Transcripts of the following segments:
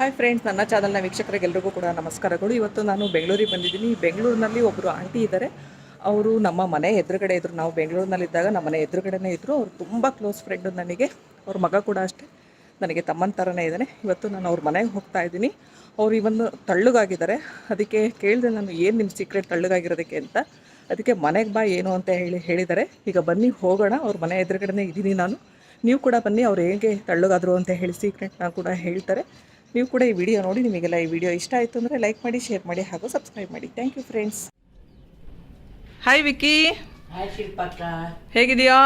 Hi friends ನನ್ನ ಚಾನಲ್ನ ವೀಕ್ಷಕರಿಗೆಲ್ಲರಿಗೂ ಕೂಡ ನಮಸ್ಕಾರಗಳು. ಇವತ್ತು ನಾನು ಬೆಂಗಳೂರಿಗೆ ಬಂದಿದ್ದೀನಿ. ಬೆಂಗಳೂರಿನಲ್ಲಿ ಒಬ್ಬರು ಆಂಟಿ ಇದ್ದಾರೆ ಅವರು ನಮ್ಮ ಮನೆ ಎದುರುಗಡೆ ಇದ್ದರು ನಾವು ಬೆಂಗಳೂರಿನಲ್ಲಿದ್ದಾಗ ನಮ್ಮ ಮನೆ ಎದುರುಗಡೆನೇ ಇದ್ದರು ಅವರು ತುಂಬ ಕ್ಲೋಸ್ ಫ್ರೆಂಡು ನನಗೆ. ಅವ್ರ ಮಗ ಕೂಡ ಅಷ್ಟೇ. ನನಗೆ ತಮ್ಮನ ಥರನೇ ಇದ್ದಾನೆ ಇವತ್ತು ನಾನು ಅವ್ರ ಮನೆಗೆ ಹೋಗ್ತಾ ಇದ್ದೀನಿ. ಅವರು ಇವನ್ನು ತಳ್ಳುಗಾಗಿದ್ದಾರೆ. ಅದಕ್ಕೆ ಕೇಳಿದೆ ನಾನು ಏನು ನಿಮ್ಮ ಸೀಕ್ರೆಟ್ ತಳ್ಳುಗಾಗಿರೋದಕ್ಕೆ ಅಂತ. ಅದಕ್ಕೆ ಮನೆಗೆ ಬಾ ಏನು ಅಂತ ಹೇಳಿ ಹೇಳಿದ್ದಾರೆ. ಈಗ ಬನ್ನಿ, ಹೋಗೋಣ. ಅವ್ರ ಮನೆ ಎದುರುಗಡೆನೇ ಇದ್ದೀನಿ ನಾನು. ನೀವು ಕೂಡ ಬನ್ನಿ, ಅವ್ರು ಹೇಗೆ ತಳ್ಳುಗಾದರು ಅಂತ ಹೇಳಿ ಸೀಕ್ರೆಟ್ನ ಕೂಡ ಹೇಳ್ತಾರೆ. ನೀವು ಕೂಡ ಈ ವಿಡಿಯೋ ನೋಡಿ ನಿಮಗೆಲ್ಲ ಈ ವಿಡಿಯೋ ಇಷ್ಟ ಆಯಿತು ಅಂದರೆ ಲೈಕ್ ಮಾಡಿ ಶೇರ್ ಮಾಡಿ ಹಾಗೂ ಸಬ್ಸ್ಕ್ರೈಬ್ ಮಾಡಿ. Thank you friends hi Vicky hi ಶಿಲ್ಪಕ್ಕ. ಹೇಗಿದೆಯಾ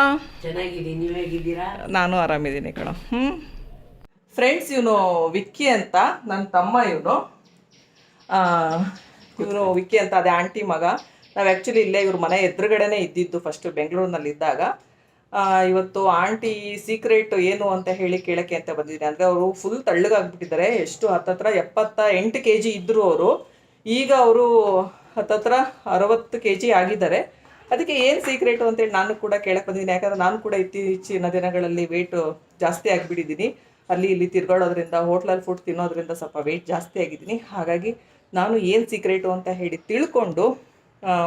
ಚೆನ್ನಾಗಿದ್ದೀನಿ. ನೀವು ಹೇಗಿದ್ದೀರಾ? ನಾನು ಆರಾಮಿದ್ದೀನಿ ಕಣ. ಹ್ಞೂ ಫ್ರೆಂಡ್ಸ್ ಇವನು ವಿಕ್ಕಿ ಅಂತ ನನ್ನ ತಮ್ಮ ಇವನು. ಇವನು ವಿಕ್ಕಿ ಅಂತ ಅದೇ ಆಂಟಿ ಮಗ. ನಾವು ಆ್ಯಕ್ಚುಲಿ ಇಲ್ಲೇ ಇವ್ರ ಮನೆ ಎದುರುಗಡೆನೇ ಇದ್ದಿದ್ದು ಫಸ್ಟು ಬೆಂಗಳೂರಿನಲ್ಲಿ ಇದ್ದಾಗ ಆ, ಇವತ್ತು ಆಂಟಿ ಸೀಕ್ರೆಟ್ ಏನು ಅಂತ ಹೇಳಿ ಕೇಳಕ್ಕೆ ಅಂತ ಬಂದಿದ್ದೀನಿ. ಅಂದರೆ ಅವರು ಫುಲ್ ತಳ್ಳಗಾಗ್ಬಿಟ್ಟಿದ್ದಾರೆ. ಎಷ್ಟು ಹತ್ತತ್ರ ಎಪ್ಪತ್ತ ಎಂಟು ಕೆ ಜಿ ಇದ್ದರು ಅವರು. ಈಗ ಅವರು ಹತ್ತತ್ರ ಅರವತ್ತು ಕೆ ಜಿ ಆಗಿದ್ದಾರೆ. ಅದಕ್ಕೆ ಏನು ಸೀಕ್ರೆಟು ಅಂತೇಳಿ ನಾನು ಕೂಡ ಕೇಳಕ್ಕೆ ಬಂದಿದ್ದೀನಿ. ಯಾಕಂದ್ರೆ ನಾನು ಕೂಡ ಇತ್ತೀಚಿನ ದಿನಗಳಲ್ಲಿ ವೆಯ್ಟು ಜಾಸ್ತಿ ಆಗಿಬಿಟ್ಟಿದ್ದೀನಿ. ಅಲ್ಲಿ ಇಲ್ಲಿ ತಿರ್ಗಾಡೋದ್ರಿಂದ, ಹೋಟ್ಲಲ್ಲಿ ಫುಡ್ ತಿನ್ನೋದ್ರಿಂದ ಸ್ವಲ್ಪ ವೆಯ್ಟ್ ಜಾಸ್ತಿ ಆಗಿದ್ದೀನಿ. ಹಾಗಾಗಿ ನಾನು ಏನು ಸೀಕ್ರೆಟು ಅಂತ ಹೇಳಿ ತಿಳ್ಕೊಂಡು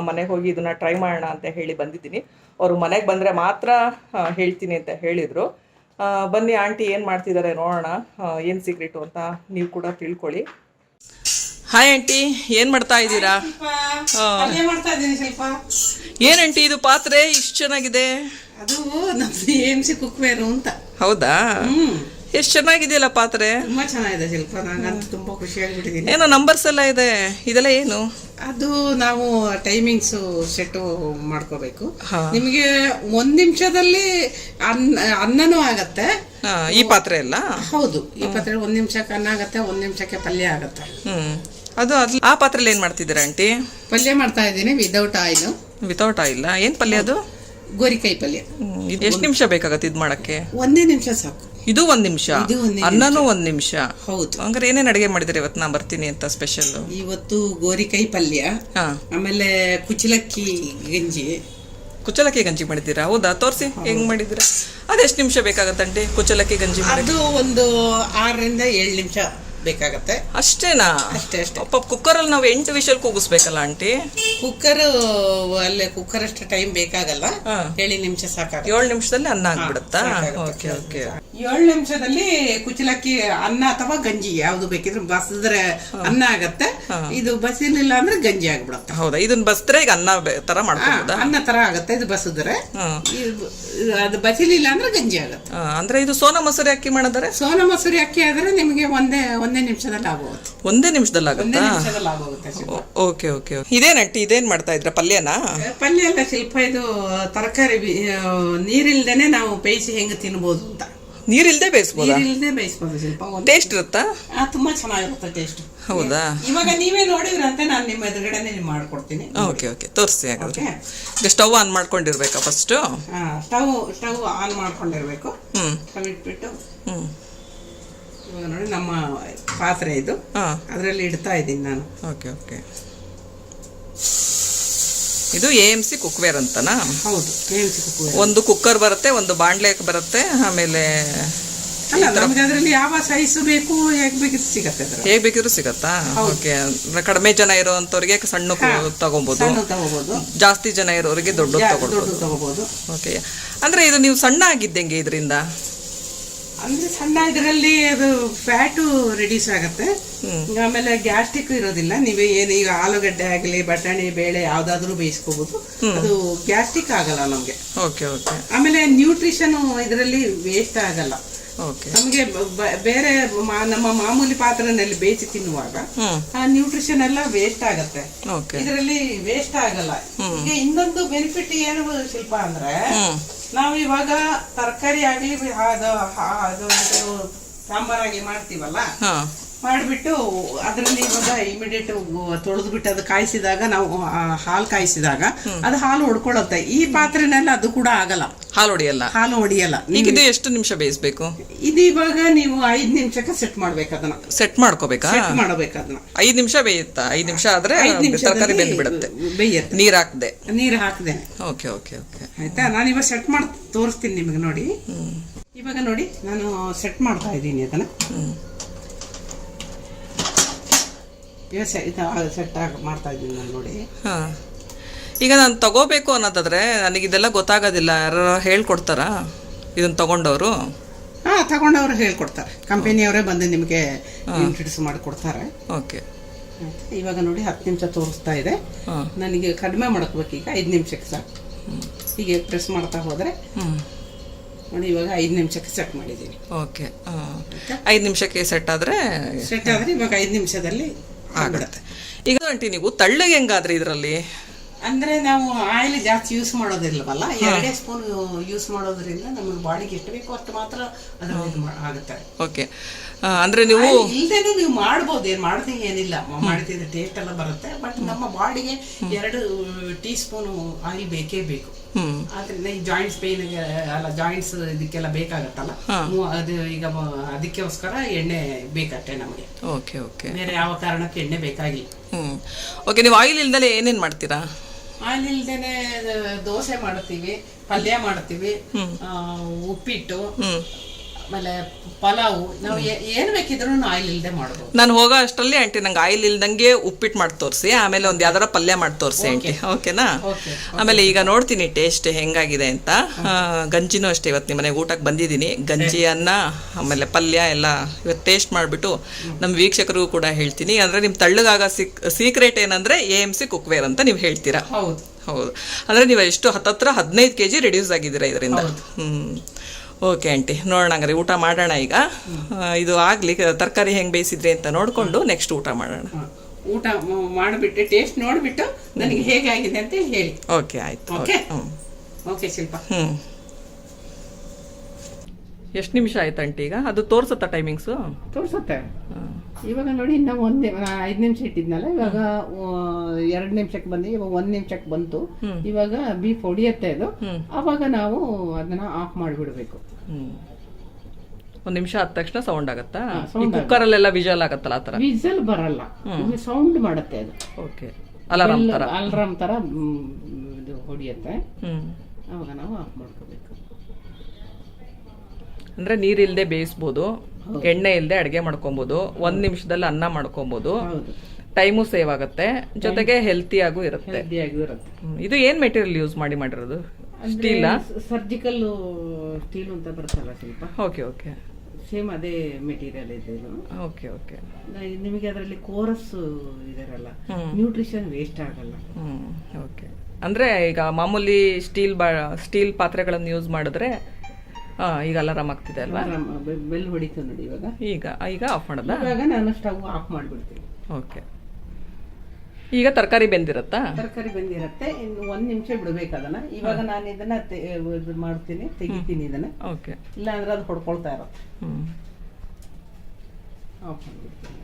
ಮನೆಗೆ ಹೋಗಿ ಇದನ್ನು ಟ್ರೈ ಮಾಡೋಣ ಅಂತ ಹೇಳಿ ಬಂದಿದ್ದೀನಿ. ಅವರು ಮನೆಗೆ ಬಂದರೆ ಮಾತ್ರ ಹೇಳ್ತೀನಿ ಅಂತ ಹೇಳಿದರು. ಬನ್ನಿ ಆಂಟಿ ಏನು ಮಾಡ್ತಿದ್ದಾರೆ ನೋಡೋಣ. ಏನು ಸೀಕ್ರೆಟು ಅಂತ ನೀವು ಕೂಡ ತಿಳ್ಕೊಳ್ಳಿ. ಹಾಯ್ ಆಂಟಿ ಏನು ಮಾಡ್ತಾ ಇದ್ದೀರಾ? ಏನು ಆಂಟಿ ಇದು ಪಾತ್ರೆ ಇಷ್ಟು ಚೆನ್ನಾಗಿದೆ? ಅದು ನಮ್ದು ಎಂ ಸಿ ಕುಕ್ವೇರು ಅಂತ. ಹೌದಾ? ಎಷ್ಟು ಚೆನ್ನಾಗಿದೆಯಲ್ಲ ಪಾತ್ರೆ? ತುಂಬಾ ಚೆನ್ನಾಗಿದೆ ಶಿಲ್ಪ ನಂಗಂತೂ ತುಂಬಾ ಖುಷಿಯಾಗ್ಬಿಟ್ಟಿದ್ದೀನಿ. ಏನೋ ನಂಬರ್ಸ್ ಎಲ್ಲ ಇದೆ. ಇದೆಲ್ಲ ಏನು? ಅದು ನಾವು ಟೈಮಿಂಗ್ಸ್ ಸೆಟ್ ಮಾಡ್ಕೋಬೇಕು. ನಿಮಗೆ ಒಂದ್ ನಿಮಿಷದಲ್ಲಿ ಅನ್ನ ಅನ್ನನೂ ಆಗತ್ತೆ. ಈ ಪಾತ್ರೆ ಎಲ್ಲ ಹೌದು ಈ ಪಾತ್ರೆ ಒಂದ್ ನಿಮಿಷಕ್ಕೆ ಅನ್ನ ಆಗತ್ತೆ ಒಂದ್ ನಿಮಿಷಕ್ಕೆ ಪಲ್ಯ ಆಗತ್ತೆ. ಅದು ಅದ್ ಆ ಪಾತ್ರೆಲಿ ಏನ್ ಮಾಡ್ತಿದ್ದೀರಾ ಆಂಟಿ? ಪಲ್ಯ ಮಾಡ್ತಾ ಇದ್ದೀನಿ ವಿದೌಟ್ ಆಯಿಲ್ ವಿತೌಟ್ ಆಯಿಲ್ ಏನ್ ಪಲ್ಯ ಅದು? ಗೋರಿಕಾಯಿ ಪಲ್ಯ. ಎಷ್ಟು ನಿಮಿಷ ಬೇಕಾಗತ್ತೆ ಇದು ಮಾಡಕ್ಕೆ? ಒಂದೇ ನಿಮಿಷ ಸಾಕು. ಇದು ಒಂದ್ ನಿಮಿಷ? ಇದು ಒಂದೇ ಅನ್ನನೂ ಒಂದ್ ನಿಮಿಷ? ಹೌದು. ಹಂಗಾರೆ ಏನೇನ್ ಅಡಿಗೆ ಮಾಡಿದ್ರೆ ಇವತ್ತು ನಾ ಬರ್ತೀನಿ ಅಂತ ಸ್ಪೆಷಲ್ ಇವತ್ತು ಗೋರಿಕಾಯಿ ಪಲ್ಯ ಹಾ. ಆಮೇಲೆ ಕುಚಲಕ್ಕಿ ಗಂಜಿ. ಕುಚಲಕ್ಕಿ ಗಂಜಿ ಮಾಡಿದ್ದೀರಾ? ಹೌದಾ? ತೋರಿಸಿ ಹೆಂಗ್ ಮಾಡಿದ್ದೀರಾ? ಅದೆಷ್ಟು ನಿಮಿಷ ಬೇಕಾಗತ್ತಂಟಿ ಕುಚಲಕ್ಕಿ ಗಂಜಿ ಮಾಡಿ ಅದು ಒಂದು ಆರರಿಂದ ಏಳು ನಿಮಿಷ. ಬೇಕಾಗತ್ತೆ. ಅಷ್ಟೇನಾ? ಅಷ್ಟೇ ಅಷ್ಟೇ. ಅಪ್ಪ ಕುಕ್ಕರಲ್ಲಿ ನಾವು ಎಂಟು ವಿಷಲ್ ಕೂಗಿಸ್ಬೇಕಲ್ಲ ಆಂಟಿ? ಕುಕ್ಕರ್ ಅಲ್ಲೇ ಕುಕ್ಕರ್ ಅಷ್ಟು ಟೈಮ್ ಬೇಕಾಗಲ್ಲ. ಹೇಳಿ ಏಳು ನಿಮಿಷ ಸಾಕಾಗ ಏಳು ನಿಮಿಷದಲ್ಲಿ ಅನ್ನ ಆಗ್ಬಿಡುತ್ತಾ? Okay okay. ಏಳು ನಿಮಿಷದಲ್ಲಿ ಕುಚಲಕ್ಕಿ ಅನ್ನ ಅಥವಾ ಗಂಜಿ ಯಾವ್ದು ಬೇಕಿದ್ರೆ ಬಸಿದ್ರೆ ಅನ್ನ ಆಗತ್ತೆ. ಇದು ಬಸಿಲಿಲ್ಲ ಅಂದ್ರೆ ಗಂಜಿ ಆಗ್ಬಿಡುತ್ತೆ. ಹೌದಾ? ಇದನ್ನ ಬಸ್ತ್ರೆ ಈಗ ಅನ್ನ ತರ ಹಾ, ಅನ್ನ ತರ ಆಗತ್ತೆ ಇದು ಬಸಿದ್ರೆ ಅದು ಬಸಿಲಿಲ್ಲ ಅಂದ್ರೆ ಗಂಜಿ ಆಗತ್ತೆ. ಅಂದ್ರೆ ಇದು ಸೋನಾ ಮಸೂರಿ ಅಕ್ಕಿ ಮಾಡಿದ್ರೆ? ಸೋನ ಮಸೂರಿ ಅಕ್ಕಿ ಆದ್ರೆ ನಿಮಗೆ ಒಂದೇ ಒಂದೇ ನಿಮಿಷದಲ್ಲಿ ಆಗೋಗುತ್ತೆ ಒಂದೇ ನಿಮಿಷದಲ್ಲಿ ಆಗುತ್ತೆ? ನಿಮಿಷದಲ್ಲಿ ಆಗೋಗುತ್ತೆ. ಓಕೆ ಓಕೆ ಅಟ್ಟಿ ಇದೇನ್ ಮಾಡ್ತಾ ಇದ್ರ? ಪಲ್ಯನ? ಪಲ್ಯ ಅಲ್ಲ ಶಿಲ್ಪ. ಇದು ತರಕಾರಿ ನೀರಿಲ್ದೇನೆ ನಾವು ಬೇಯಿಸಿ ಹೆಂಗ್ ತಿನ್ಬೋದು ಅಂತ. ನೀರಿಲ್ದೆ ಬೇಯಿಸ್ಬೋದಾ? ನೀರಿಲ್ದೆ ಬೇಯಿಸ್ಬೋದು ಸ್ವಲ್ಪ ಒಂದು ಟೇಸ್ಟ್ ಇರುತ್ತಾ. ಆ, ತುಂಬಾ ಚೆನ್ನಾಗಿರುತ್ತೆ ಟೇಸ್ಟ್ ಹೌದಾ? ಇವಾಗ ನೀವೇ ನೋಡಿದ್ರಂತೆ ನಾನು ನಿಮ್ಮ ಎದುರುಗಡೆನೆ ನಿಮ್ಗೆ ಮಾಡ್ಕೊಡ್ತೀನಿ. ಓಕೆ ಓಕೆ ತೋರಿಸಿ ಹಾಗಾದ್ರೆ. ಓಕೆ ಈಗ ಸ್ಟವ್ ಆನ್ ಮಾಡ್ಕೊಂಡಿರ್ಬೇಕಾ ಫಸ್ಟು ಸ್ಟವ್ ಸ್ಟವ್ ಆನ್ ಮಾಡ್ಕೊಂಡಿರ್ಬೇಕು. ಹ್ಮ್. ಸ್ಟವ್ ಇಟ್ಬಿಟ್ಟು. ಹ್ಮ್. ಇವಾಗ ನೋಡಿ ನಮ್ಮ ಪಾತ್ರೆ ಇದು. ಹಾ. ಅದರಲ್ಲಿ ಇಡ್ತಾ ಇದ್ದೀನಿ ನಾನು. ಓಕೆ ಓಕೆ ಇದು ಎ ಎಂ ಸಿ ಕುಕ್ವೇರ್ ಅಂತನಾ? ಹೌದು ಬೇಯಿಸಿ ಕುಕ್ಕುವೆ. ಒಂದು ಕುಕ್ಕರ್ ಬರುತ್ತೆ ಒಂದು ಬಾಂಡ್ಲೆ ಬರುತ್ತೆ ಆಮೇಲೆ ಅಲ್ಲ ನಮ್ಗೆ ಅದರಲ್ಲಿ ಯಾವ ಸೈಜ್ ಬೇಕು ಹೇಗ್ ಬೇಕಿದ್ರು ಸಿಗತ್ತೆ ಅದ್ರಲ್ಲಿ. ಹೇಗ್ ಬೇಕಿದ್ರು ಸಿಗತ್ತಾ? ಓಕೆ ಕಡಿಮೆ ಜನ ಇರೋವಂಥವ್ರಿಗೆ ಸಣ್ಣ ಕು- ತಗೊಬೋದು. ಸಣ್ಣ ತಗೋಬಹುದು ಜಾಸ್ತಿ ಜನ ಇರೋರಿಗೆ ದೊಡ್ಡ ತಗೊಳ್ಬೋದು. ದೊಡ್ಡ ತಗೋಬಹುದು ಓಕೆ ಅಂದ್ರೆ ಇದು ನೀವು ಸಣ್ಣ ಆಗಿದ್ದಂಗೆ ಇದರಿಂದ? ಅಂದ್ರೆ ಸಣ್ಣ ಇದರಲ್ಲಿ ಅದು ಫ್ಯಾಟು ರೆಡ್ಯೂಸ್ ಆಗುತ್ತೆ. ಆಮೇಲೆ ಗ್ಯಾಸ್ಟ್ರಿಕ್ ಇರೋದಿಲ್ಲ. ನೀವೇ ಏನು ಈಗ ಆಲೂಗಡ್ಡೆ ಆಗಲಿ ಬಟಾಣಿ ಬೇಳೆ ಯಾವ್ದಾದ್ರು ಬೇಯಿಸ್ಕೋಬಹುದು ಅದು ಗ್ಯಾಸ್ಟ್ರಿಕ್ ಆಗಲ್ಲ ನಮ್ಗೆ. Okay okay. ಆಮೇಲೆ ನ್ಯೂಟ್ರಿಷನ್ ಇದರಲ್ಲಿ ವೇಸ್ಟ್ ಆಗಲ್ಲ. ನಮಗೆ ಬೇರೆ ನಮ್ಮ ಮಾಮೂಲಿ ಪಾತ್ರನಲ್ಲಿ ಬೇಯಿಸಿ ತಿನ್ನುವಾಗ ಆ ನ್ಯೂಟ್ರಿಷನ್ ಎಲ್ಲ ವೇಸ್ಟ್ ಆಗತ್ತೆ. ಇದರಲ್ಲಿ ವೇಸ್ಟ್ ಆಗಲ್ಲ. ಈಗ ಇನ್ನೊಂದು ಬೆನಿಫಿಟ್ ಏನು ಶಿಲ್ಪ ಅಂದ್ರೆ ನಾವು ಇವಾಗ ತರಕಾರಿ ಆಗ್ಲಿ ಅದು ಅದು ಸಾಂಬಾರಾಗಿ ಮಾಡ್ತೀವಲ್ಲ? ಮಾಡಿಬಿಟ್ಟು ಅದರಲ್ಲಿ ಇವಾಗ ಇಮಿಡಿಯೇಟ್ ತೊಳೆದು ಬಿಟ್ಟು ಅದು ಕಾಯಿಸಿದಾಗ ನಾವು ಹಾಲು ಕಾಯಿಸಿದಾಗ ಅದು ಹಾಲು ಹೊಡ್ಕೊಳ್ಳುತ್ತೆ ಈ ಪಾತ್ರೆನೆಲ್ಲ ಅದು ಕೂಡ ಆಗಲ್ಲ. ಹಾಲು ಹೊಡಿಯಲ್ಲ? ಹಾಲು ಹೊಡಿಯಲ್ಲ. ಈಗ ಇದು ಎಷ್ಟು ನಿಮಿಷ ಬೇಯಿಸಬೇಕು? ಇದು ಇವಾಗ ನೀವು ಐದ್ ನಿಮಿಷಕ್ಕೆ ಸೆಟ್ ಮಾಡ್ಬೇಕು ಅದನ್ನ. ಸೆಟ್ ಮಾಡ್ಕೋಬೇಕಾ? ಸೆಟ್ ಮಾಡಬೇಕು ಅದನ್ನ. ಐದ್ ನಿಮಿಷ ಬೇಯುತ್ತಾ? ಐದ್ ನಿಮಿಷ ಆದ್ರೆ ಐದ್ ತರಕಾರಿ ಬೆಂದು ಬಿಡುತ್ತೆ ಬೇಯತ್ತೆ. ನೀರ್ ಹಾಕ್ದೆ. ನೀರು ಹಾಕ್ದೇನೆ. ಓಕೆ ಓಕೆ ಓಕೆ ಆಯ್ತಾ? ನಾನು ಇವಾಗ ಸೆಟ್ ಮಾಡಿ ತೋರಿಸ್ತೀನಿ ನಿಮಗೆ ನೋಡಿ. ಇವಾಗ ನೋಡಿ ನಾನು ಸೆಟ್ ಮಾಡ್ತಾ ಇದ್ದೀನಿ ಅದನ್ನ ಹ್ಮ್ ಈಗ ಸೆಟ್ ಆಗಿ ಮಾಡ್ತಾ ಇದ್ದೀನಿ ನಾನು ನೋಡಿ. ಹಾಂ. ಈಗ ನಾನು ತಗೋಬೇಕು ಅನ್ನೋದಾದ್ರೆ ನನಗೆ ಇದೆಲ್ಲ ಗೊತ್ತಾಗೋದಿಲ್ಲ. ಯಾರು ಹೇಳ್ಕೊಡ್ತಾರಾ? ಇದನ್ನು ತಗೊಂಡವರು? ಹಾಂ ತಗೊಂಡವರು ಹೇಳ್ಕೊಡ್ತಾರೆ. ಕಂಪನಿಯವರೇ ಬಂದು ನಿಮಗೆ ಇಂಟ್ರಡ್ಯೂಸ್ ಮಾಡಿಕೊಡ್ತಾರೆ. ಓಕೆ. ಇವಾಗ ನೋಡಿ ಹತ್ತು ನಿಮಿಷ ತೋರಿಸ್ತಾ ಇದೆ. ಹಾಂ. ನನಗೆ ಕಡಿಮೆ ಮಾಡ್ಕೋಬೇಕು ಈಗ ಐದು ನಿಮಿಷಕ್ಕೆ ಸಾಕು. ಹೀಗೆ ಪ್ರೆಸ್ ಮಾಡ್ತಾ ಹೋದರೆ ಹ್ಞೂ ನೋಡಿ ಇವಾಗ ಐದು ನಿಮಿಷಕ್ಕೆ ಸೆಟ್ ಮಾಡಿದ್ದೀನಿ. ಓಕೆ. ಹಾಂ. ಐದು ನಿಮಿಷಕ್ಕೆ ಸೆಟ್ ಆದರೆ ಸೆಟ್ ಆದರೆ ಇವಾಗ ಐದು ನಿಮಿಷದಲ್ಲಿ ಆಗ್ಬಿಡುತ್ತೆ ಈಗ ಆಂಟಿ ನೀವು ತಳ್ಳಗೆ ಹೆಂಗಾದ್ರೆ ಇದರಲ್ಲಿ? ಅಂದ್ರೆ ನಾವು ಆಯಿಲ್ ಜಾಸ್ತಿ ಯೂಸ್ ಮಾಡೋದಿಲ್ಲವಲ್ಲ ಎರಡೇ ಸ್ಪೂನ್ ಯೂಸ್ ಮಾಡೋದ್ರಿಂದ ನಮ್ಮ ಬಾಡಿಗೆ ಎಷ್ಟು ಬೇಕೋ ಅಷ್ಟು ಮಾತ್ರ ಅದ್ರ ಆಗುತ್ತೆ. ಓಕೆ. ಅಂದ್ರೆ ನೀವು ಇಲ್ದೇನು ನೀವು ಮಾಡ್ಬೋದು ಏನ್ ಮಾಡ್ತೀವಿ ಏನಿಲ್ಲ. ಮಾಡ್ತಿದ್ರೆ ಟೇಸ್ಟ್ ಎಲ್ಲ ಬರುತ್ತೆ. ಬಟ್ ನಮ್ಮ ಬಾಡಿಗೆ ಎರಡು ಟೀ ಸ್ಪೂನ್ ಆಯಿಲ್ ಬೇಕೇ ಬೇಕು. ಆದ್ರಿಂದ ಈ ಜಾಯಿಂಟ್ಸ್ ಪೇನ್ ಅಲ್ಲ ಜಾಯಿಂಟ್ಸ್ ಇದಕ್ಕೆಲ್ಲ ಬೇಕಾಗತ್ತಲ್ಲ? ಅದು ಈಗ ಅದಕ್ಕೋಸ್ಕರ ಎಣ್ಣೆ ಬೇಕಷ್ಟೇ ನಮಗೆ. Okay okay. ಬೇರೆ ಯಾವ ಕಾರಣಕ್ಕೆ ಎಣ್ಣೆ ಬೇಕಾಗಿಲ್ಲ. ಹ್ಮ್. ಓಕೆ ನೀವು ಆಯಿಲ್ ಇಲ್ದಲೆ ಏನೇನು ಮಾಡ್ತೀರಾ? ಆಯಿಲ್ ಇಲ್ದೇನೆ ದೋಸೆ ಮಾಡ್ತೀವಿ ಪಲ್ಯ ಮಾಡ್ತೀವಿ ಉಪ್ಪಿಟ್ಟು ಆಮೇಲೆ ಪಲಾವು ನಾವು ಏನು ಬೇಕಿದ್ರು ಆಯಿಲ್ ಇಲ್ಲದೆ ಮಾಡ್ಬೋದು. ನಾನು ಹೋಗೋ ಅಷ್ಟರಲ್ಲಿ ಆಂಟಿ ನಂಗೆ ಆಯಿಲ್ ಇಲ್ದಂಗೆ ಉಪ್ಪಿಟ್ಟು ಮಾಡಿ ತೋರಿಸಿ ಆಮೇಲೆ ಒಂದು ಯಾವ್ದಾರ ಪಲ್ಯ ಮಾಡಿ ತೋರಿಸಿ ಆಂಟಿ. ಓಕೆನಾ ಆಮೇಲೆ ಈಗ ನೋಡ್ತೀನಿ ಟೇಸ್ಟ್ ಹೆಂಗಾಗಿದೆ ಅಂತ. ಗಂಜಿನೂ ಅಷ್ಟೇ ಇವತ್ತು ನಿಮ್ಮ ಮನೆಗೆ ಊಟಕ್ಕೆ ಬಂದಿದ್ದೀನಿ. ಗಂಜಿ ಅನ್ನ ಆಮೇಲೆ ಪಲ್ಯ ಎಲ್ಲ ಇವತ್ತು ಟೇಸ್ಟ್ ಮಾಡಿಬಿಟ್ಟು ನಮ್ಮ ವೀಕ್ಷಕರಿಗೂ ಕೂಡ ಹೇಳ್ತೀನಿ. ಅಂದರೆ ನಿಮ್ಮ ತಳ್ಳಗಾಗ ಸಿಕ್ ಸೀಕ್ರೆಟ್ ಏನಂದರೆ ಎ ಎಂ ಸಿ ಕುಕ್ವೇರ್ ಅಂತ ನೀವು ಹೇಳ್ತೀರಾ? ಹೌದು. ಹೌದು. ಅಂದರೆ ನೀವು ಎಷ್ಟು ಹತ್ತತ್ರ ಹದಿನೈದು ಕೆ ಜಿ ರಿಡ್ಯೂಸ್ ಆಗಿದ್ದೀರಾ ಇದರಿಂದ? ಹ್ಞೂ ಓಕೆ ಆಂಟಿ ನೋಡೋಣ ಹಂಗಾರೆ ಊಟ ಮಾಡೋಣ ಈಗ. ಇದು ಆಗಲಿ ತರಕಾರಿ ಹೆಂಗೆ ಬೇಯಿಸಿದ್ರಿ ಅಂತ ನೋಡಿಕೊಂಡು ನೆಕ್ಸ್ಟ್ ಊಟ ಮಾಡೋಣ. ಹ. ಊಟ ಮಾಡಿಬಿಟ್ಟು ಟೇಸ್ಟ್ ನೋಡಿಬಿಟ್ಟು ನನಗೆ ಹೇಗಾಗಿದೆ ಅಂತ ಹೇಳಿ. ಓಕೆ ಆಯ್ತು. Okay okay Shilpa. ಹ್ಞೂ ಎಷ್ಟು ನಿಮಿಷ ಆಯ್ತು ಆಂಟಿ ಈಗ? ಅದು ತೋರಿಸುತ್ತಾ ಟೈಮಿಂಗ್ಸು ತೋರ್ಸುತ್ತೆ. ಇವಾಗ ನೋಡಿ ಇನ್ನ ಒಂದ್ ಐದು ನಿಮಿಷ ಇಟ್ಟಿದ್ನಲ್ಲ ಇವಾಗ ಎರಡು ನಿಮಿಷಕ್ಕೆ ಬಂದು ಇವಾಗ ಒಂದ್ ನಿಮಿಷಕ್ಕೆ ಬಂತು. ಇವಾಗ ಬೀಫ್ ಹೊಡಿಯತ್ತೆ ಅದು. ಅವಾಗ ನಾವು ಅದನ್ನ ಆಫ್ ಮಾಡಿಬಿಡ್ಬೇಕು. ಒಂದು ನಿಮಿಷ ಆದ ತಕ್ಷಣ ಸೌಂಡ್ ಆಗುತ್ತಾ? ಕುಕ್ಕರಲ್ಲೆಲ್ಲ ವಿಜಲ್ ಆಗುತ್ತಲ್ಲ ಆ ತರ ವಿಜಲ್ ಬರಲ್ಲ. ಸೌಂಡ್ ಮಾಡುತ್ತೆ ಅದು. ಓಕೆ ಅಲಾರಾಮ್ ತರ. ಅಲಾರಾಮ್ ತರ ಇದು ಹೊಡಿಯತ್ತೆ. ಅವಾಗ ನಾವು ಆಫ್ ಮಾಡ್ಕೋಬೇಕು. ಅಂದ್ರೆ ನೀರಿಲ್ಲದೆ ಬೇಯಿಸ್ಬೋದು. ಎಣ್ಣೆ ಇಲ್ಲದೆ ಅಡುಗೆ ಮಾಡ್ಕೊಬೋದು ಒಂದ್ ನಿಮಿಷದಲ್ಲಿ ಅನ್ನ ಮಾಡ್ಕೊಬೋದು. ಟೈಮು ಸೇವ್ ಆಗುತ್ತೆ. ಜೊತೆಗೆ ಹೆಲ್ತಿಯಾಗೂ ಇರುತ್ತೆ. ಹ್ಮ್. ಇದು ಏನ್ ಮೆಟೀರಿಯಲ್ ಯೂಸ್ ಮಾಡಿ ಮಾಡಿರೋದು? ಸ್ಟೀಲಾ ಸರ್ಜಿಕಲ್ ಸ್ಟೀಲ್ ಅಂತ ಬರುತ್ತಲ್ಲ ಸ್ವಲ್ಪ? ಓಕೆ ಓಕೆ ಸೇಮ್ ಅದೇ ಮೆಟೀರಿಯಲ್ ಇದೆ ಇದು. ಓಕೆ ಓಕೆ ನ- ನಿಮಗೆ ಅದರಲ್ಲಿ ಕೋರಸ್ ಇದರಲ್ಲ ನ್ಯೂಟ್ರಿಷನ್ ವೇಸ್ಟ್ ಆಗಲ್ಲ. ಓಕೆ ಅಂದ್ರೆ ಈಗ ಮಾಮೂಲಿ ಸ್ಟೀಲ್ ಬಾ ಸ್ಟೀಲ್ ಪಾತ್ರೆಗಳನ್ನು ಯೂಸ್ ಮಾಡಿದ್ರೆ ಈಗ ಅಲಾರಾಮ್ ಆಗ್ತಿದೆ ಅಲ್ವಾ? ಬೆಲ್ ಹೊಡಿತು ನೋಡಿ ಇವಾಗ. ಈಗ ಈಗ ಆಫ್ ಮಾಡಲ್ಲ? ಇವಾಗ ನಾನು ಸ್ಟವ್ ಆಫ್ ಮಾಡಿಬಿಡ್ತೀನಿ. ಓಕೆ. ಈಗ ತರಕಾರಿ ಬೆಂದಿರತ್ತಾ? ತರಕಾರಿ ಬೆಂದಿರತ್ತೆ. ಇನ್ನು ಒಂದು ನಿಮಿಷ ಬಿಡಬೇಕು ಅದನ್ನ ಇವಾಗ ನಾನು ಇದನ್ನ ಇದು ಮಾಡ್ತೀನಿ ತೆಗಿತೀನಿ ಇದನ್ನ. ಓಕೆ. ಇಲ್ಲ ಅಂದ್ರೆ ಅದು ಹೊಡ್ಕೊಳ್ತಾ ಇರತ್ತೆ. ಆಫ್ ಮಾಡಿಬಿಡ್ತೀನಿ.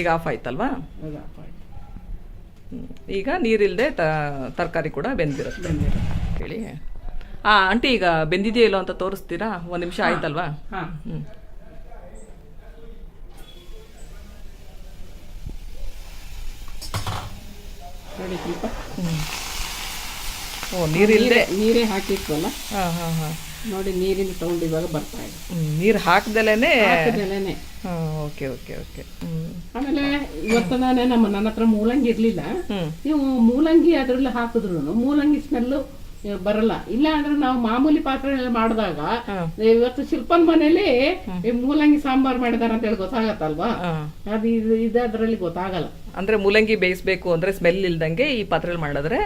ಈಗ ಆಫ್ ಆಯ್ತಲ್ವಾ? ಆಫ್ ಆಯ್ತು. ಈಗ ನೀರಿಲ್ಲದೆ ತರಕಾರಿ ಕೂಡ ಬೆಂದಿರುತ್ತೆ. ಬೆಂದಿರತ್ತೆ. ಹೇಳಿ. ಆ ಆಂಟಿ ಈಗ ಬೆಂದಿದೆಯೋ ಇಲ್ಲೋ ಅಂತ ತೋರಿಸ್ತೀರಾ? ಒಂದು ನಿಮಿಷ ಆಯ್ತಲ್ವಾ? ಹ್ಞೂ ನೋಡಿ ಸ್ವಲ್ಪ ಓ ನೀರಿಲ್ಲದೆ ನೀರೇ ಹಾಕಿಟ್ವಲ್ಲ? ಹಾಂ ಹಾಂ ಹಾಂ. ನೋಡಿ ನೀರಿನ ಸೌಂಡ್ ಇವಾಗ ಬರ್ತಾ ಇದೆ. ನೀರು ಹಾಕ್ದಲೇನೆ ಹಾಕಿದ್ಮೇಲೆನೆ ಓಕೆ ಓಕೆ ಓಕೆ. ಆಮೇಲೆ ಇವತ್ತು ನಾನೇ ನಮ್ಮ ನನ್ನ ಹತ್ರ ಮೂಲಂಗಿ ಇರಲಿಲ್ಲ. ನೀವು ಮೂಲಂಗಿ ಅದರಲ್ಲಿ ಹಾಕಿದ್ರು ಮೂಲಂಗಿ ಸ್ಮೆಲ್ಲು ಬರಲ್ಲ. ಇಲ್ಲ ಅಂದ್ರೆ ನಾವು ಮಾಮೂಲಿ ಪಾತ್ರೆ ಮಾಡಿದಾಗ ಇವತ್ತು ಶಿಲ್ಪನ್ ಮನೇಲಿ ಮೂಲಂಗಿ ಸಾಂಬಾರ್ ಮಾಡಿದಾರ ಅಂತ ಹೇಳಿ ಗೊತ್ತಾಗತ್ತಲ್ವಾ? ಅದು ಇದು ಇದೆ ಅದ್ರಲ್ಲಿ ಗೊತ್ತಾಗಲ್ಲ. ಅಂದ್ರೆ ಮೂಲಂಗಿ ಬೇಯಿಸ್ಬೇಕು ಅಂದ್ರೆ ಸ್ಮೆಲ್ ಇಲ್ದಂಗೆ ಈ ಪಾತ್ರೆಲಿ ಮಾಡಿದ್ರೆ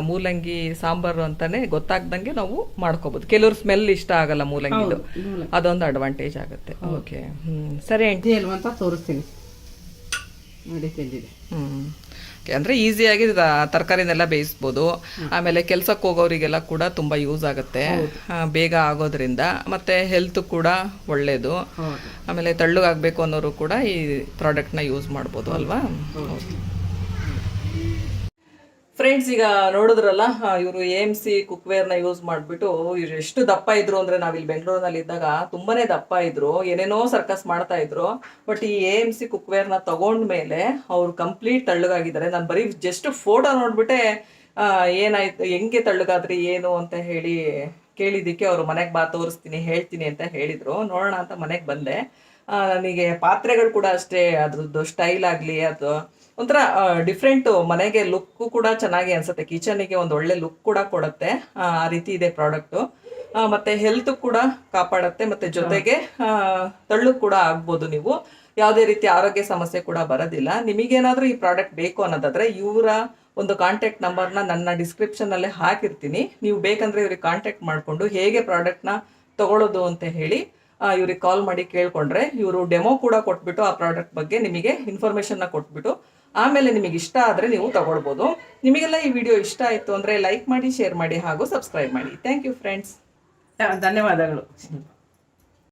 ಮೂಲಂಗಿ ಸಾಂಬಾರು ಅಂತಾನೆ ಗೊತ್ತಾಗ್ದಂಗೆ ನಾವು ಮಾಡ್ಕೋಬಹುದು ಕೆಲವ್ರು ಸ್ಮೆಲ್ ಇಷ್ಟ ಆಗಲ್ಲ ಮೂಲಂಗಿದು. ಮೂಲಂಗಿ. ಅದೊಂದು ಅಡ್ವಾಂಟೇಜ್ ಆಗುತ್ತೆ. ಓಕೆ ಹ್ಮ್. ಸರಿ ಆಂಟಿ ತೋರಿಸ್ತೀನಿ. ನೋಡಿ ತಿಂದಿದೆ ಹ್ಮ್. ಅಂದ್ರೆ ಈಸಿಯಾಗಿ ತರಕಾರಿನೆಲ್ಲ ಬೇಯಿಸ್ಬೋದು. ಆಮೇಲೆ ಕೆಲ್ಸಕ್ಕೆ ಹೋಗೋರಿಗೆಲ್ಲ ಕೂಡ ತುಂಬಾ ಯೂಸ್ ಆಗುತ್ತೆ. ಬೇಗ ಆಗೋದ್ರಿಂದ. ಮತ್ತೆ ಹೆಲ್ತ್ ಕೂಡ ಒಳ್ಳೇದು. ಆಮೇಲೆ ತಳ್ಳಗಾಗಬೇಕು ಅನ್ನೋರು ಕೂಡ ಈ ಪ್ರಾಡಕ್ಟ್ನ ಯೂಸ್ ಮಾಡ್ಬೋದು ಅಲ್ವಾ? ಫ್ರೆಂಡ್ಸ್ ಈಗ ನೋಡಿದ್ರಲ್ಲ ಇವರು ಎ ಎಂ ಸಿ ಕುಕ್ವೇರ್ನ ಯೂಸ್ ಮಾಡಿಬಿಟ್ಟು ಇವ್ರು ಎಷ್ಟು ದಪ್ಪ ಇದ್ರು ಅಂದ್ರೆ ನಾವಿಲ್ಲಿ ಬೆಂಗಳೂರಿನಲ್ಲಿ ಇದ್ದಾಗ ತುಂಬಾನೇ ದಪ್ಪ ಇದ್ರು, ಏನೇನೋ ಸರ್ಕಸ್ ಮಾಡ್ತಾ ಇದ್ರು ಬಟ್ ಈ ಎ ಎಂ ಸಿ ಕುಕ್ವೇರ್ನ ತಗೊಂಡ್ಮೇಲೆ ಅವ್ರು ಕಂಪ್ಲೀಟ್ ತಳ್ಳಗಾಗಿದ್ದಾರೆ. ನಾನು ಬರೀ ಜಸ್ಟ್ ಫೋಟೋ ನೋಡ್ಬಿಟ್ಟೆ ಏನಾಯ್ತು, ಹೆಂಗೆ ತಳ್ಳಗಾದ್ರಿ, ಏನು ಅಂತ ಹೇಳಿ ಕೇಳಿದ್ದಕ್ಕೆ ಅವರು ಮನೆಗೆ ಬಾ, ತೋರಿಸ್ತೀನಿ, ಹೇಳ್ತೀನಿ ಅಂತ ಹೇಳಿದ್ರು. ನೋಡೋಣ ಅಂತ ಮನೆಗೆ ಬಂದೆ. ನನಗೆ ಪಾತ್ರೆಗಳು ಕೂಡ ಅಷ್ಟೇ, ಅದ್ರದ್ದು ಸ್ಟೈಲ್ ಆಗಲಿ, ಅದು ಒಂಥರ ಡಿಫ್ರೆಂಟ್ ಮನೆಗೆ ಲುಕ್ ಕೂಡ ಚೆನ್ನಾಗಿ ಅನ್ಸುತ್ತೆ. ಕಿಚನಿಗೆ ಒಂದು ಒಳ್ಳೆ ಲುಕ್ ಕೂಡ ಕೊಡುತ್ತೆ. ಆ ರೀತಿ ಇದೆ ಪ್ರಾಡಕ್ಟು ಮತ್ತೆ ಹೆಲ್ತ್ ಕೂಡ ಕಾಪಾಡುತ್ತೆ. ಮತ್ತೆ ಜೊತೆಗೆ ತಳ್ಳು ಕೂಡ ಆಗ್ಬೋದು ನೀವು. ಯಾವುದೇ ರೀತಿ ಆರೋಗ್ಯ ಸಮಸ್ಯೆ ಕೂಡ ಬರೋದಿಲ್ಲ. ನಿಮಗೇನಾದರೂ ಈ ಪ್ರಾಡಕ್ಟ್ ಬೇಕು ಅನ್ನೋದಾದ್ರೆ ಇವರ ಒಂದು ಕಾಂಟ್ಯಾಕ್ಟ್ ನಂಬರ್ನ ನನ್ನ ಡಿಸ್ಕ್ರಿಪ್ಷನ್ ಅಲ್ಲೇ ಹಾಕಿರ್ತೀನಿ. ನೀವು ಬೇಕಂದ್ರೆ ಇವ್ರಿಗೆ ಕಾಂಟ್ಯಾಕ್ಟ್ ಮಾಡಿಕೊಂಡು ಹೇಗೆ ಪ್ರಾಡಕ್ಟ್ನ ತಗೊಳ್ಳೋದು ಅಂತ ಹೇಳಿ ಇವ್ರಿಗೆ ಕಾಲ್ ಮಾಡಿ ಕೇಳ್ಕೊಂಡ್ರೆ ಇವರು ಡೆಮೋ ಕೂಡ ಕೊಟ್ಬಿಟ್ಟು ಆ ಪ್ರಾಡಕ್ಟ್ ಬಗ್ಗೆ ನಿಮಗೆ ಇನ್ಫಾರ್ಮೇಷನ್ನ ಕೊಟ್ಬಿಟ್ಟು ಆಮೇಲೆ ನಿಮಗೆ ಇಷ್ಟ ಆದರೆ ನೀವು ತಗೊಳ್ಬೋದು. ನಿಮಗೆಲ್ಲ ಈ ವಿಡಿಯೋ ಇಷ್ಟ ಆಯಿತು ಅಂದರೆ ಲೈಕ್ ಮಾಡಿ, ಶೇರ್ ಮಾಡಿ ಹಾಗೂ ಸಬ್ಸ್ಕ್ರೈಬ್ ಮಾಡಿ. ಥ್ಯಾಂಕ್ ಯು ಫ್ರೆಂಡ್ಸ್ ಧನ್ಯವಾದಗಳು.